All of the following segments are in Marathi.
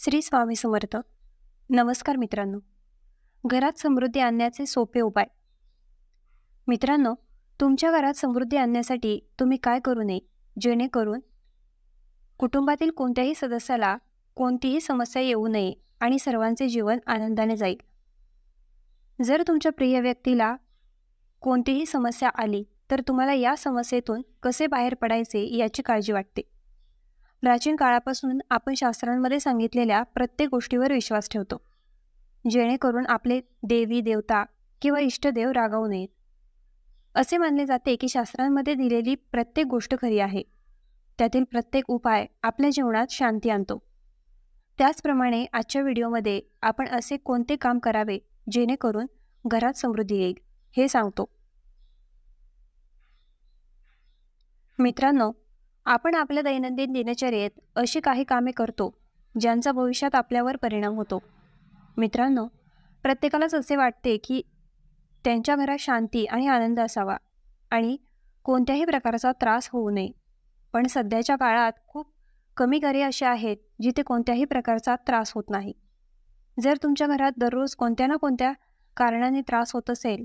श्री स्वामी समर्थ. नमस्कार मित्रांनो. घरात समृद्धी आणण्याचे सोपे उपाय. मित्रांनो तुमच्या घरात समृद्धी आणण्यासाठी तुम्ही काय करू नये? जेणेकरून कुटुंबातील कोणत्याही सदस्याला कोणतीही समस्या येऊ नये आणि सर्वांचे जीवन आनंदाने जाईल. जर तुमच्या प्रिय व्यक्तीला कोणतीही समस्या आली तर तुम्हाला या समस्येतून कसे बाहेर पडायचे याची काळजी वाटते. प्राचीन काळापासून आपण शास्त्रांमध्ये सांगितलेल्या प्रत्येक गोष्टीवर विश्वास ठेवतो. जेणेकरून आपले देवी देवता किंवा इष्टदेव रागावू नयेत असे मानले जाते की शास्त्रांमध्ये दिलेली प्रत्येक गोष्ट खरी आहे. त्यातील प्रत्येक उपाय आपल्या जीवनात शांती आणतो. त्याचप्रमाणे आजच्या व्हिडिओमध्ये आपण असे कोणते काम करावे जेणेकरून घरात समृद्धी येईल हे सांगतो. मित्रांनो आपण आपल्या दैनंदिन दिनचर्येत अशी काही कामे करतो ज्यांचा भविष्यात आपल्यावर परिणाम होतो. मित्रांनो प्रत्येकालाच असे वाटते की त्यांच्या घरात शांती आणि आनंद असावा आणि कोणत्याही प्रकारचा त्रास होऊ नये. पण सध्याच्या काळात खूप कमी घरे अशी आहेत जिथे कोणत्याही प्रकारचा त्रास होत नाही. जर तुमच्या घरात दररोज कोणत्या ना कोणत्या कारणाने त्रास होत असेल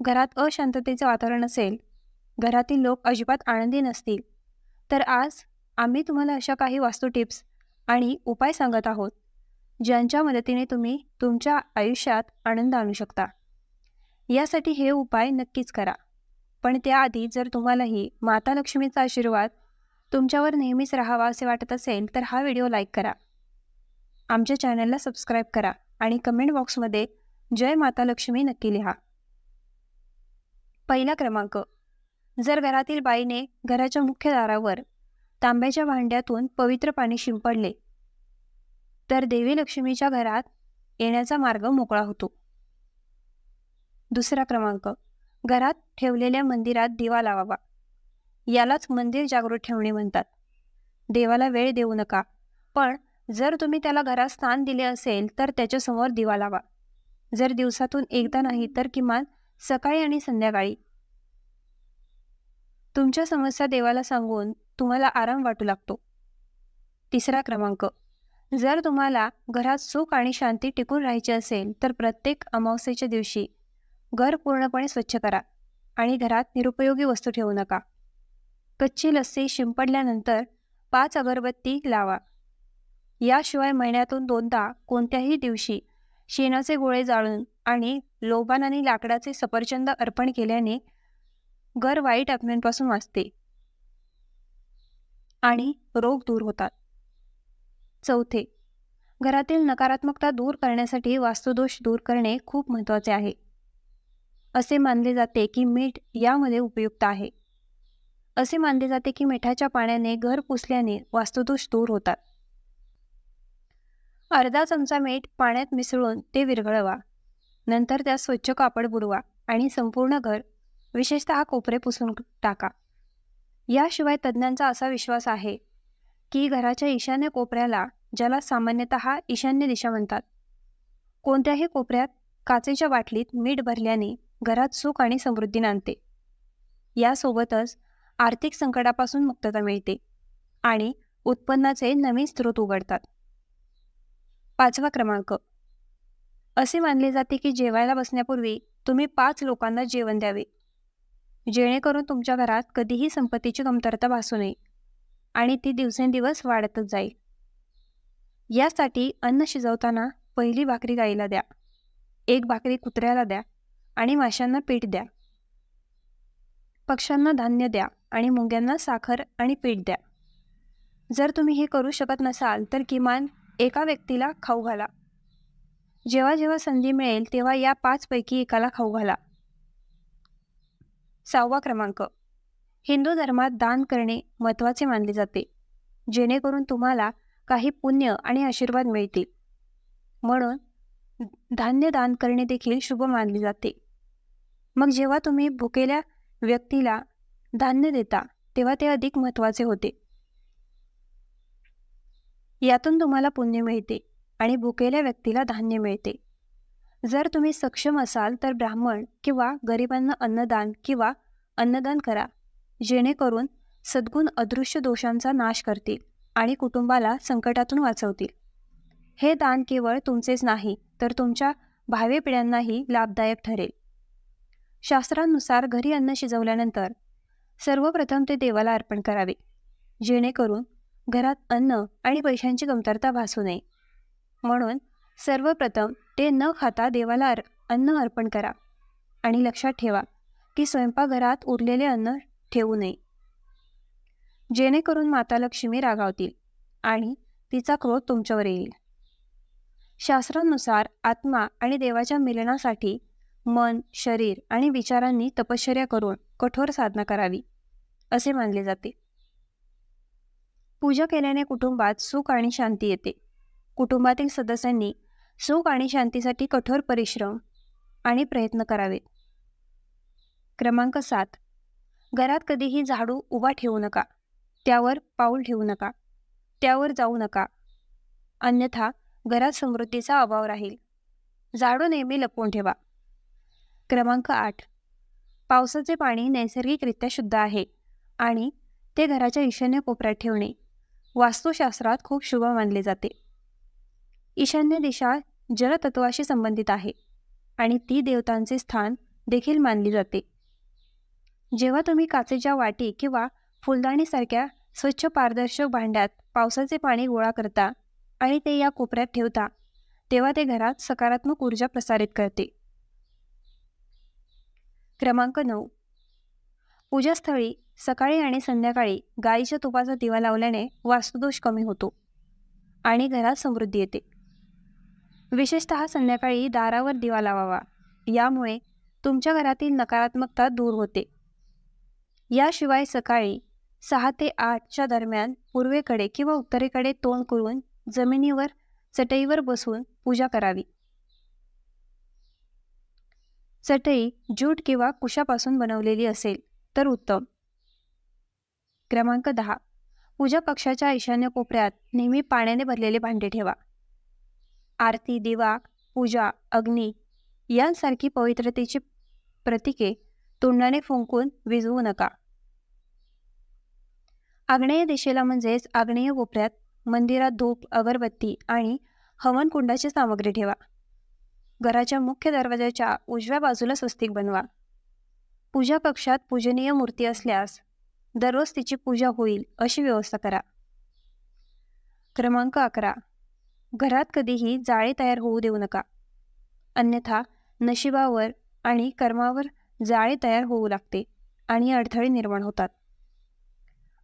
घरात अशांततेचे वातावरण असेल घरातील लोक अजिबात आनंदी नसतील तर आज आम्ही तुम्हाला अशा काही वास्तू टिप्स आणि उपाय सांगत आहोत ज्यांच्या मदतीने तुम्ही तुमच्या आयुष्यात आनंद आणू शकता. यासाठी हे उपाय नक्कीच करा. पण त्याआधी जर तुम्हालाही माता लक्ष्मीचा आशीर्वाद तुमच्यावर नेहमीच राहावा असे वाटत असेल तर हा व्हिडिओ लाईक करा. आमच्या चॅनलला सबस्क्राईब करा आणि कमेंट बॉक्समध्ये जय माता लक्ष्मी नक्की लिहा. पहिला क्रमांक जर घरातील बाईने घराच्या मुख्य दारावर तांब्याच्या भांड्यातून पवित्र पाणी शिंपडले तर देवी लक्ष्मीच्या घरात येण्याचा मार्ग मोकळा होतो. दुसरा क्रमांक घरात ठेवलेल्या मंदिरात दिवा लावावा. यालाच मंदिर जागृत ठेवणे म्हणतात. देवाला वेळ देऊ नका पण जर तुम्ही त्याला घरात स्थान दिले असेल तर त्याच्यासमोर दिवा लावा. जर दिवसातून एकदा नाही तर किमान सकाळी आणि संध्याकाळी. तुमच्या समस्या देवाला सांगून तुम्हाला आराम वाटू लागतो. तिसरा क्रमांक. जर तुम्हाला घरात सुख आणि शांती टिकून राहायची असेल तर प्रत्येक अमावस्येच्या दिवशी घर पूर्णपणे स्वच्छ करा आणि घरात निरुपयोगी वस्तू ठेवू नका. कच्ची लस्सी शिंपडल्यानंतर पाच अगरबत्ती लावा. याशिवाय महिन्यातून दोनदा कोणत्याही दिवशी शेणाचे गोळे जाळून आणि लोबान आणि लाकडाचे सफरचंद अर्पण केल्याने घर वाईट आत्म्यांपासून वाचते. आणि रोग दूर होतात. चौथे घरातील नकारात्मकता दूर करण्यासाठी वास्तुदोष दूर करणे खूप महत्त्वाचे आहे. असे मानले जाते की मीठ यामध्ये उपयुक्त आहे. असे मानले जाते की मिठाच्या पाण्याने घर पुसल्याने वास्तुदोष दूर होतात. अर्धा चमचा मीठ पाण्यात मिसळून ते विरघळवा. नंतर त्यात स्वच्छ कापड बुडवा आणि संपूर्ण घर विशेषतः कोपरे पुसून टाका. याशिवाय तज्ज्ञांचा असा विश्वास आहे की घराच्या ईशान्य कोपऱ्याला ज्याला सामान्यतः ईशान्य दिशा म्हणतात कोणत्याही कोपऱ्यात काचेच्या बाटलीत मीठ भरल्याने घरात सुख आणि समृद्धी नांदते. यासोबतच आर्थिक संकटापासून मुक्तता मिळते आणि उत्पन्नाचे नवीन स्रोत उघडतात. पाचवा क्रमांक. असे मानले जाते की जेवायला बसण्यापूर्वी तुम्ही पाच लोकांना जेवण द्यावे. जेणेकरून तुमच्या घरात कधीही संपत्तीची कमतरता भासू नये आणि ती दिवसेंदिवस वाढतच जाईल. यासाठी अन्न शिजवताना पहिली भाकरी गाईला द्या. एक भाकरी कुत्र्याला द्या आणि माशांना पीठ द्या. पक्ष्यांना धान्य द्या आणि मुंग्यांना साखर आणि पीठ द्या. जर तुम्ही हे करू शकत नसाल तर किमान एका व्यक्तीला खाऊ घाला. जेव्हा जेव्हा संधी मिळेल तेव्हा या पाचपैकी एकाला खाऊ घाला. सहावा क्रमांक. हिंदू धर्मात दान करणे महत्त्वाचे मानले जाते. जेणेकरून तुम्हाला काही पुण्य आणि आशीर्वाद मिळतील. म्हणून धान्य दान करणे देखील शुभ मानले जाते. मग जेव्हा तुम्ही भुकेल्या व्यक्तीला धान्य देता तेव्हा ते अधिक महत्त्वाचे होते. यातून तुम्हाला पुण्य मिळते आणि भुकेल्या व्यक्तीला धान्य मिळते. जर तुम्ही सक्षम असाल तर ब्राह्मण किंवा गरिबांना अन्नदान किंवा अन्नदान करा जेणेकरून सद्गुण अदृश्य दोषांचा नाश करतील आणि कुटुंबाला संकटातून वाचवतील. हे दान केवळ तुमचेच नाही तर तुमच्या भावी पिढ्यांनाही लाभदायक ठरेल. शास्त्रानुसार घरी अन्न शिजवल्यानंतर सर्वप्रथम ते देवाला अर्पण करावे जेणेकरून घरात अन्न आणि पैशांची कमतरता भासू नये. म्हणून सर्वप्रथम ते न खाता देवाला अर अन्न अर्पण करा. आणि लक्षात ठेवा की स्वयंपाकघरात उरलेले अन्न ठेवू नये. जेणेकरून माता लक्ष्मी रागावतील आणि तिचा क्रोध तुमच्यावर येईल. शास्त्रानुसार आत्मा आणि देवाच्या मिलनासाठी मन शरीर आणि विचारांनी तपश्चर्या करून कठोर साधना करावी असे मानले जाते. पूजा केल्याने कुटुंबात सुख आणि शांती येते. कुटुंबातील सदस्यांनी सुख आणि शांतीसाठी कठोर परिश्रम आणि प्रयत्न करावेत. क्रमांक सात. घरात कधीही झाडू उभा ठेवू नका. त्यावर पाऊल ठेवू नका. त्यावर जाऊ नका. अन्यथा घरात समृद्धीचा अभाव राहील. झाडू नेहमी लपवून ठेवा. क्रमांक आठ. पावसाचे पाणी नैसर्गिकरित्या शुद्ध आहे आणि ते घराच्या ईशान्य कोपऱ्यात ठेवणे वास्तुशास्त्रात खूप शुभ मानले जाते. ईशान्य दिशा जलतत्वाशी संबंधित आहे आणि ती देवतांचे स्थान देखील मानली जाते. जेव्हा तुम्ही काचेच्या वाटी किंवा फुलदाणीसारख्या स्वच्छ पारदर्शक भांड्यात पावसाचे पाणी गोळा करता आणि ते या कोपऱ्यात ठेवता तेव्हा ते घरात सकारात्मक ऊर्जा प्रसारित करते. क्रमांक नऊ. पूजास्थळी सकाळी आणि संध्याकाळी गाईच्या तुपाचा दिवा लावल्याने वास्तुदोष कमी होतो आणि घरात समृद्धी येते. विशेषतः संध्याकाळी दारावर दिवा लावावा. यामुळे तुमच्या घरातील नकारात्मकता दूर होते. याशिवाय सकाळी सहा ते आठच्या दरम्यान पूर्वेकडे किंवा उत्तरेकडे तोंड करून जमिनीवर चटईवर बसून पूजा करावी. चटई ज्यूट किंवा कुशापासून बनवलेली असेल तर उत्तम. क्रमांक दहा. पूजा कक्षाच्या ईशान्य कोपऱ्यात नेहमी पाण्याने भरलेले भांडे ठेवा. आरती दिवा पूजा अग्नी यांसारखी पवित्रतेची प्रतीके तोंडाने फुंकून विजवू नका. आग्नेय दिशेला म्हणजेच आग्नेय कोपऱ्यात मंदिरात धूप अगरबत्ती आणि हवनकुंडाची सामग्री ठेवा. घराच्या मुख्य दरवाजाच्या उजव्या बाजूला स्वस्तिक बनवा. पूजा कक्षात पूजनीय मूर्ती असल्यास दररोज तिची पूजा होईल अशी व्यवस्था करा. क्रमांक अकरा. घरात कधीही जाळे तयार होऊ देऊ नका. अन्यथा नशिबावर आणि कर्मावर जाळे तयार होऊ लागते आणि अडथळे निर्माण होतात.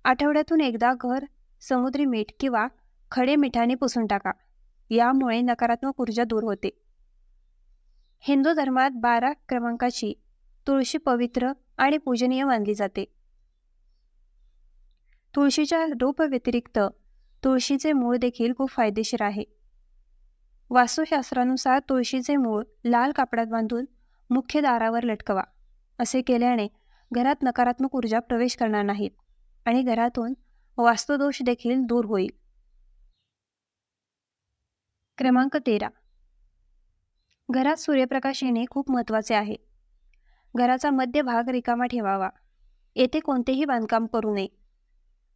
आठवड्यातून एकदा घर समुद्री मीठ किंवा खडे मिठाने पुसून टाका. यामुळे नकारात्मक ऊर्जा दूर होते. हिंदू धर्मात बारा क्रमांकाची तुळशी पवित्र आणि पूजनीय मानली जाते. तुळशीच्या रूप व्यतिरिक्त तुळशीचे मूळ देखील खूप फायदेशीर आहे. वास्तुशास्त्रानुसार तुळशीचे मूळ लाल कापडात बांधून मुख्य दारावर लटकवा असे केल्याने घरात नकारात्मक ऊर्जा प्रवेश करणार नाहीत आणि घरातून वास्तुदोष देखील दूर होईल. क्रमांक तेरा. घरात सूर्यप्रकाश येणे खूप महत्त्वाचे आहे. घराचा मध्य भाग रिकामा ठेवावा. येथे कोणतेही बांधकाम करू नये.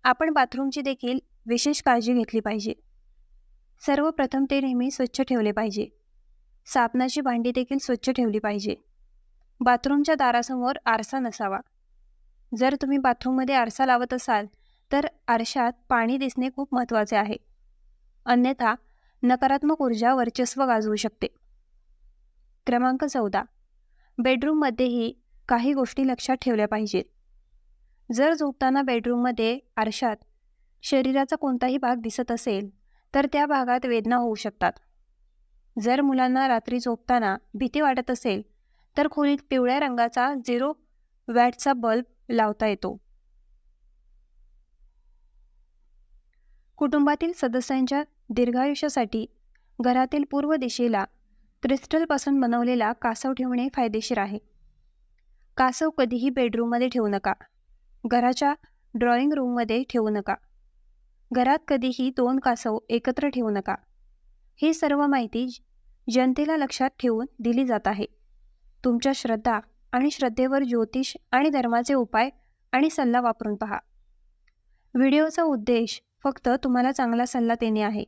आपण बाथरूमची देखील विशेष काळजी घेतली पाहिजे. सर्वप्रथम ते नेहमी स्वच्छ ठेवले पाहिजे. साबणाची भांडी देखील स्वच्छ ठेवली पाहिजे. बाथरूमच्या दारासमोर आरसा नसावा. जर तुम्ही बाथरूममध्ये आरसा लावत असाल तर आरशात पाणी दिसणे खूप महत्त्वाचे आहे. अन्यथा नकारात्मक ऊर्जा वर्चस्व गाजवू शकते. क्रमांक चौदा. बेडरूममध्येही काही गोष्टी लक्षात ठेवल्या पाहिजेत. जर झोपताना बेडरूममध्ये आरशात शरीराचा कोणताही भाग दिसत असेल तर त्या भागात वेदना होऊ शकतात. जर मुलांना रात्री झोपताना भीती वाटत असेल तर खोलीत पिवळ्या रंगाचा झिरो वॅटचा बल्ब लावता येतो. कुटुंबातील सदस्यांच्या दीर्घायुष्यासाठी घरातील पूर्व दिशेला क्रिस्टलपासून बनवलेला कासव ठेवणे फायदेशीर आहे. कासव कधीही बेडरूममध्ये ठेवू नका. घराच्या ड्रॉइंग रूममध्ये ठेवू नका. घरात कधीही दोन कासव एकत्र ठेवू नका. ही सर्व माहिती जनतेला लक्षात ठेवून दिली जात आहे. तुमच्या श्रद्धा आणि श्रद्धेवर ज्योतिष आणि धर्माचे उपाय आणि सल्ला वापरून पहा. व्हिडिओचा उद्देश फक्त तुम्हाला चांगला सल्ला देणे आहे.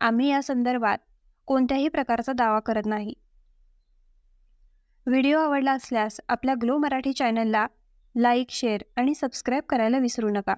आम्ही या संदर्भात कोणत्याही प्रकारचा दावा करत नाही. व्हिडिओ आवडला असल्यास आपल्या ग्लो मराठी चॅनलला लाईक शेअर आणि सबस्क्राईब करायला विसरू नका.